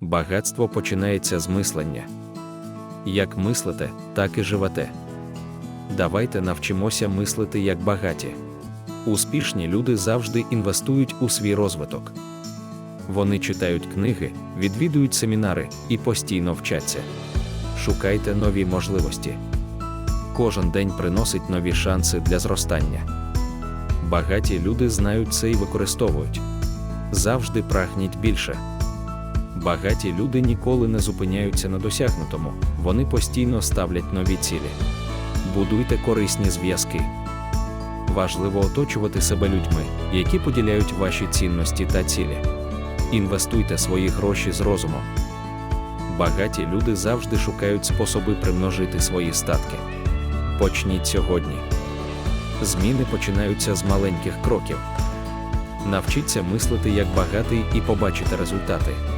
Багатство починається з мислення. Як мислите, так і живете. Давайте навчимося мислити як багаті. Успішні люди завжди інвестують у свій розвиток. Вони читають книги, відвідують семінари і постійно вчаться. Шукайте нові можливості. Кожен день приносить нові шанси для зростання. Багаті люди знають це і використовують. Завжди прагніть більше. Багаті люди ніколи не зупиняються на досягнутому, вони постійно ставлять нові цілі. Будуйте корисні зв'язки. Важливо оточувати себе людьми, які поділяють ваші цінності та цілі. Інвестуйте свої гроші з розумом. Багаті люди завжди шукають способи примножити свої статки. Почніть сьогодні. Зміни починаються з маленьких кроків. Навчіться мислити як багатий і побачите результати.